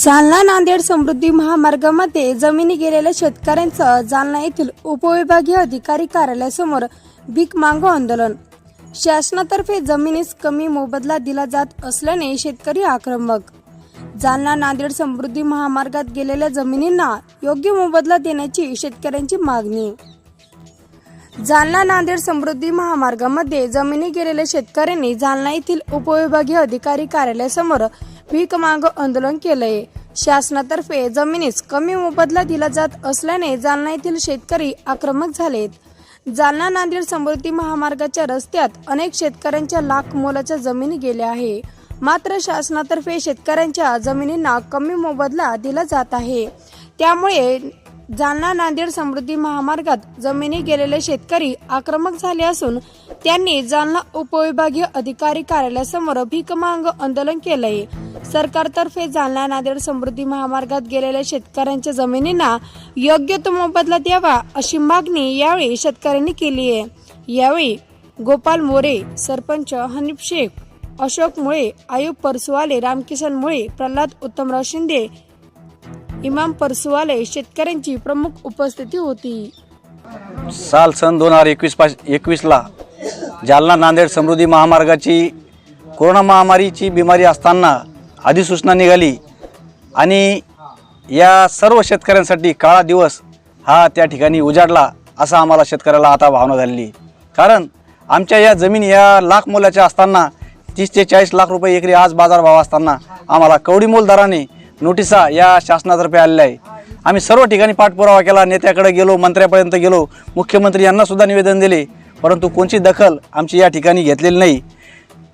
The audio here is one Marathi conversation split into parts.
जालना नांदेड समृद्धी महामार्गामध्ये जमिनी गेलेल्या शेतकऱ्यांचं जालना येथील उपविभागीय अधिकारी कार्यालयासमोर भीक मांग आंदोलन. शासनातर्फे जमिनीस कमी मोबदला दिला जात असल्याने शेतकरी आक्रमक. जालना नांदेड समृद्धी महामार्गात गेलेल्या जमिनींना योग्य मोबदला देण्याची शेतकऱ्यांची मागणी. जालना नांदेड समृद्धी महामार्गामध्ये जमिनी गेलेल्या शेतकऱ्यांनी जालना येथील उपविभागीय अधिकारी कार्यालयासमोर भीक माग आंदोलन केलंय. शासनातर्फे जमिनीस कमी मोबदला दिला जात असल्याने जालना येथील शेतकरी आक्रमक झालेत. जालना नांदेड समृद्धी महामार्गाच्या रस्त्यात अनेक शेतकऱ्यांच्या लाख मोलाच्या जमिनी गेल्या आहे. मात्र शासनातर्फे शेतकऱ्यांच्या जमिनींना कमी मोबदला दिला जात आहे. त्यामुळे जालना नांदेड समृद्धी महामार्गात जमिनी गेलेले शेतकरी आक्रमक झाले असून त्यांनी जालना उपविभागीय अधिकारी कार्यालयासमोर भीकमांग आंदोलन केलंय. सरकारतर्फे जालना नांदेड समृद्धी महामार्गात गेलेल्या शेतकऱ्यांच्या जमिनींना योग्य तो मोबदला द्यावा अशी मागणी यावेळी शेतकऱ्यांनी केली आहे. यावेळी गोपाल मोरे सरपंच हनीफ शेख अशोक मुळे आयुब परसुवाले रामकिशन मुळे प्रल्हाद उत्तमराव शिंदे इमाम परसुवाले शेतकऱ्यांची प्रमुख उपस्थिती होती. साल सन दोन हजार एकवीस पाच एकवीसला जालना नांदेड समृद्धी महामार्गाची कोरोना महामारीची बिमारी असताना अधिसूचना निघाली आणि या सर्व शेतकऱ्यांसाठी काळा दिवस हा त्या ठिकाणी उजाडला असा आम्हाला शेतकऱ्याला आता भावना झालेली. कारण आमच्या या जमीन या लाख मोलाच्या असताना तीस ते चाळीस लाख रुपये एकरी आज बाजारभाव असताना आम्हाला कवडीमोल दराने नोटिसा या शासनातर्फे आलेल्या आहे. आम्ही सर्व ठिकाणी पाठपुरावा केला नेत्याकडे गेलो मंत्र्यापर्यंत गेलो मुख्यमंत्री यांनासुद्धा निवेदन दिले परंतु कोणची दखल आमची या ठिकाणी घेतलेली नाही.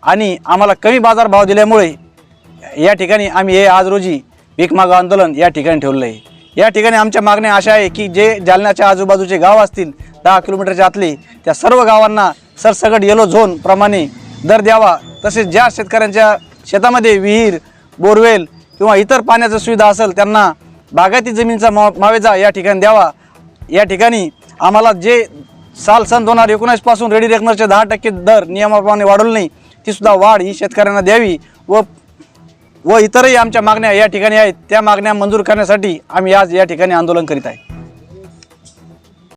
आणि आम्हाला कमी बाजारभाव दिल्यामुळे या ठिकाणी आम्ही हे आज रोजी भीकमाग आंदोलन या ठिकाणी ठेवलं आहे या ठिकाणी आमच्या मागण्या अशा आहे की जे जालन्याच्या आजूबाजूचे गाव असतील दहा किलोमीटरच्या आतले त्या सर्व गावांना सरसगट येलो झोन प्रमाणे दर द्यावा. तसेच ज्या शेतकऱ्यांच्या शेतामध्ये विहीर बोरवेल किंवा इतर पाण्याची सुविधा असेल त्यांना बागायती जमिनीचा मा मावेजा या ठिकाणी द्यावा. या ठिकाणी आम्हाला जे साल सन दोन हजार एकोणीसपासून रेडी रेकनरचे दहा टक्के दर नियमाप्रमाणे वाढवले नाही तीसुद्धा वाढ ही शेतकऱ्यांना द्यावी व व इतरही आमच्या मागण्या या ठिकाणी आहेत. त्या मागण्या मंजूर करण्यासाठी आम्ही आज या ठिकाणी आंदोलन करीत आहे.